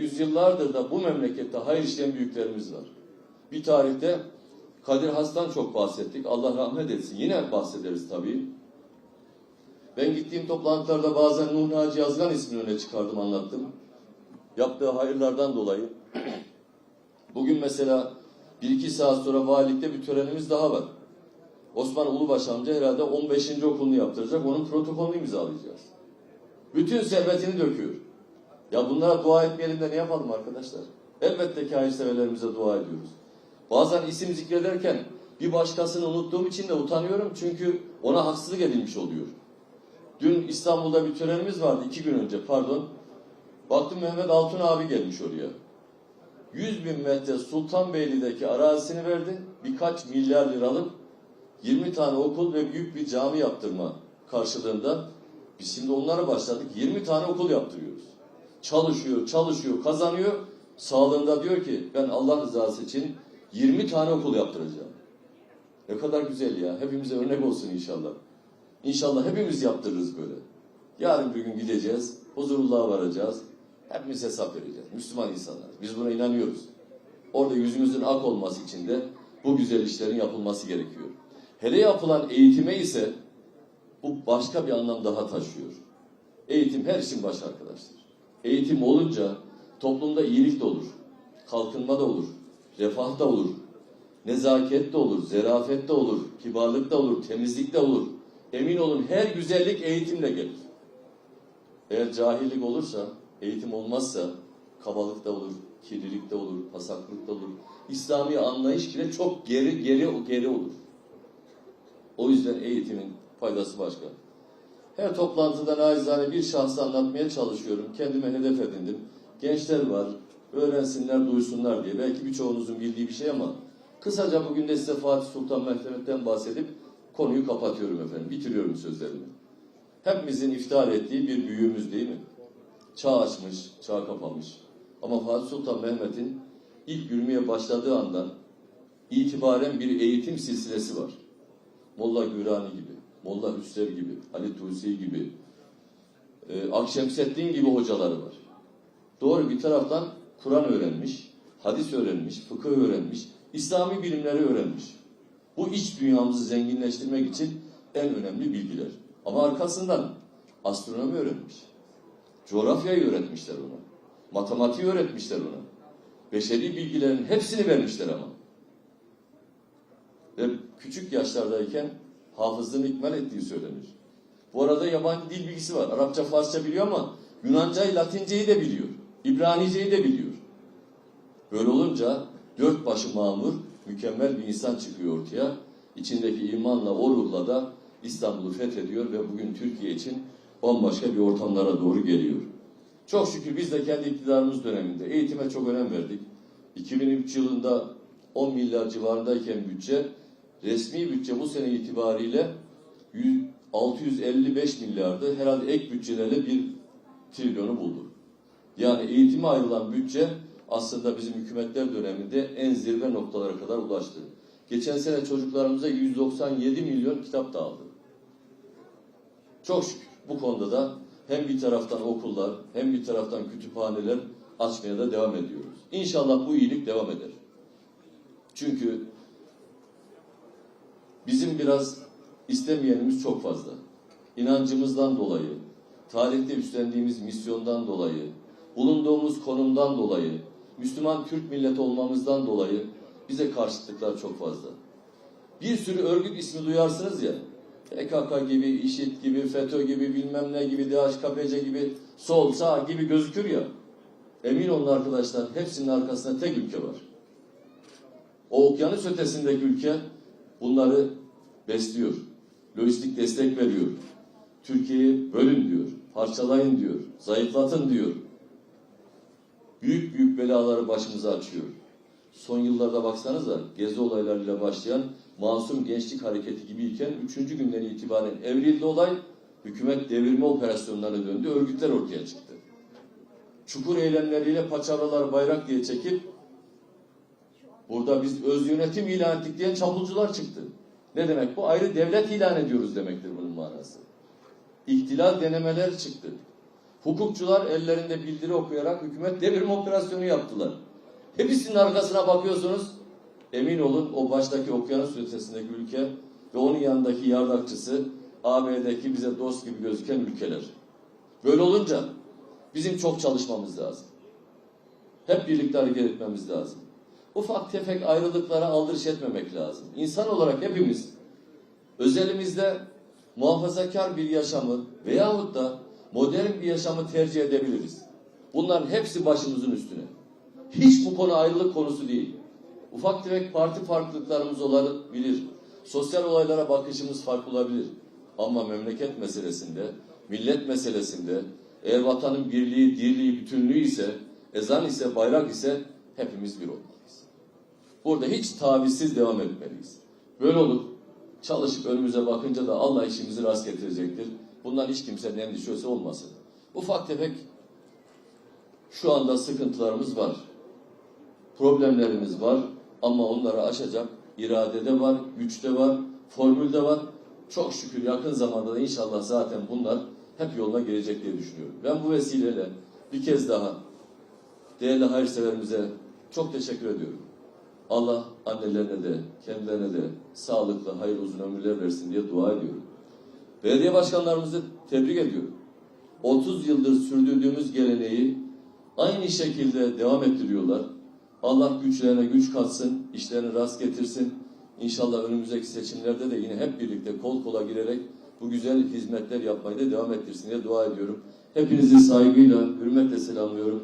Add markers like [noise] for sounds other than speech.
yüzyıllardır da bu memlekette hayır işleyen büyüklerimiz var. Bir tarihte Kadir Has'tan çok bahsettik. Allah rahmet etsin. Yine bahsederiz tabii. Ben gittiğim toplantılarda bazen Nuh Naci Yazgan ismini öne çıkardım, anlattım. Yaptığı hayırlardan dolayı. [clears throat] Bugün mesela bir iki saat sonra valilikte bir törenimiz daha var. Osman Ulubaş amca herhalde 15. okulunu yaptıracak. Onun protokolünü imzalayacağız. Bütün servetini döküyor. Ya bunlara dua etmeyelim de ne yapalım arkadaşlar? Elbette ki hayırseverlerimize dua ediyoruz. Bazen isim zikrederken bir başkasını unuttuğum için de utanıyorum. Çünkü ona haksızlık edilmiş oluyor. Dün İstanbul'da bir törenimiz vardı iki gün önce pardon. Baktım Mehmet Altun abi gelmiş oraya. 100 bin metre Sultanbeyli'deki arazisini verdi. Birkaç milyar liralık 20 tane okul ve büyük bir cami yaptırma karşılığında biz şimdi onlara başladık. 20 tane okul yaptırıyoruz. Çalışıyor, çalışıyor, kazanıyor. Sağlığında diyor ki ben Allah rızası için 20 tane okul yaptıracağım. Ne kadar güzel ya. Hepimize örnek olsun inşallah. İnşallah hepimiz yaptırırız böyle. Yarın bir gün gideceğiz, huzurullah'a varacağız. Hepimiz hesap vereceğiz. Müslüman insanlar. Biz buna inanıyoruz. Orada yüzümüzün ak olması için de bu güzel işlerin yapılması gerekiyor. Hele yapılan eğitime ise bu başka bir anlam daha taşıyor. Eğitim her işin başı arkadaşlar. Eğitim olunca toplumda iyilik de olur, kalkınma da olur, refah da olur, nezaket de olur, zerafet de olur, kibarlık da olur, temizlik de olur. Emin olun her güzellik eğitimle gelir. Eğer cahillik olursa, eğitim olmazsa kabalık da olur, kirlilik de olur, pasaklık da olur. İslami anlayış bile çok geri geri geri olur. O yüzden eğitimin faydası başka. Her toplantıda nacizane bir şahsı anlatmaya çalışıyorum. Kendime hedef edindim. Gençler var, öğrensinler, duysunlar diye. Belki birçoğunuzun bildiği bir şey ama kısaca bugün de size Fatih Sultan Mehmet'ten bahsedip konuyu kapatıyorum efendim. Bitiriyorum sözlerimi. Hepimizin iftihar ettiği bir büyüğümüz değil mi? Çağ açmış, çağ kapamış. Ama Fatih Sultan Mehmet'in ilk yürümeye başladığı andan itibaren bir eğitim silsilesi var. Molla Gürani gibi, Molla Hüsrev gibi, Ali Tusi gibi, e, Akşemseddin gibi hocaları var. Doğru bir taraftan Kur'an öğrenmiş, hadis öğrenmiş, fıkıh öğrenmiş, İslami bilimleri öğrenmiş. Bu iç dünyamızı zenginleştirmek için en önemli bilgiler. Ama arkasından astronomi öğrenmiş. Coğrafyayı öğretmişler ona. Matematiği öğretmişler ona. Beşeri bilgilerin hepsini vermişler ama. Ve küçük yaşlardayken hafızlığını ikmal ettiği söylenir. Bu arada yabancı dil bilgisi var. Arapça, Farsça biliyor ama Yunancayı, Latinceyi de biliyor. İbraniceyi de biliyor. Böyle olunca dört başı mamur, mükemmel bir insan çıkıyor ortaya. İçindeki imanla, o ruhla da İstanbul'u fethediyor ve bugün Türkiye için bambaşka bir ortamlara doğru geliyor. Çok şükür biz de kendi iktidarımız döneminde eğitime çok önem verdik. 2003 yılında 10 milyar civarındayken bütçe, resmi bütçe bu sene itibariyle 100 655 milyardı. Herhalde ek bütçelerle bir trilyonu buldu. Yani eğitime ayrılan bütçe aslında bizim hükümetler döneminde en zirve noktalara kadar ulaştı. Geçen sene çocuklarımıza 197 milyon kitap dağıldı. Çok şükür bu konuda da hem bir taraftan okullar hem bir taraftan kütüphaneler açmaya da devam ediyoruz. İnşallah bu iyilik devam eder. Çünkü bizim biraz istemeyenimiz çok fazla. İnancımızdan dolayı, tarihte üstlendiğimiz misyondan dolayı, bulunduğumuz konumdan dolayı, Müslüman Türk milleti olmamızdan dolayı bize karşıtlıklar çok fazla. Bir sürü örgüt ismi duyarsınız ya, PKK gibi, IŞİD gibi, FETÖ gibi, bilmem ne gibi, DHKPC gibi, sol, sağ gibi gözükür ya. Emin olun arkadaşlar, hepsinin arkasında tek ülke var. O okyanus ötesindeki ülke bunları besliyor. Lojistik destek veriyor. Türkiye'yi bölün diyor. Parçalayın diyor. Zayıflatın diyor. Büyük büyük belaları başımıza açıyor. Son yıllarda baksanıza gezi olaylarıyla başlayan masum gençlik hareketi gibiyken üçüncü günden itibaren evrildi olay hükümet devirme operasyonlarına döndü. Örgütler ortaya çıktı. Çukur eylemleriyle paçavralar bayrak diye çekip burada biz öz yönetim ilan ettik diyen çapulcular çıktı. Ne demek bu? Ayrı devlet ilan ediyoruz demektir bunun manası. İhtilal denemeler çıktı. Hukukçular ellerinde bildiri okuyarak hükümet devrim operasyonu yaptılar. Hepsinin arkasına bakıyorsunuz. Emin olun o baştaki okyanus ötesindeki ülke ve onun yanındaki yardakçısı AB'deki bize dost gibi gözüken ülkeler. Böyle olunca bizim çok çalışmamız lazım. Hep birlikte hareket etmemiz lazım. Ufak tefek ayrılıklara aldırış etmemek lazım. İnsan olarak hepimiz özelimizde muhafazakar bir yaşamı veyahut da modern bir yaşamı tercih edebiliriz. Bunların hepsi başımızın üstüne. Hiç bu konu ayrılık konusu değil. Ufak tefek parti farklılıklarımız olabilir. Sosyal olaylara bakışımız farklı olabilir. Ama memleket meselesinde, millet meselesinde, eğer vatanın birliği, dirliği, bütünlüğü ise, ezan ise, bayrak ise hepimiz bir olmalıyız. Burada hiç tavizsiz devam etmeliyiz. Böyle olup çalışıp önümüze bakınca da Allah işimizi rast getirecektir. Bundan hiç kimsenin endişesi olmasın. Ufak tefek şu anda sıkıntılarımız var. Problemlerimiz var ama onları aşacak iradede var, güçte var, formülde var. Çok şükür yakın zamanda da inşallah zaten bunlar hep yoluna gelecek diye düşünüyorum. Ben bu vesileyle bir kez daha değerli hayırseverimize çok teşekkür ediyorum. Allah annelerine de kendilerine de sağlıklı, hayırlı uzun ömürler versin diye dua ediyorum. Belediye başkanlarımızı tebrik ediyorum. 30 yıldır sürdürdüğümüz geleneği aynı şekilde devam ettiriyorlar. Allah güçlerine güç katsın, işlerini rast getirsin. İnşallah önümüzdeki seçimlerde de yine hep birlikte kol kola girerek bu güzel hizmetler yapmayı da devam ettirsin diye dua ediyorum. Hepinizi saygıyla, hürmetle selamlıyorum.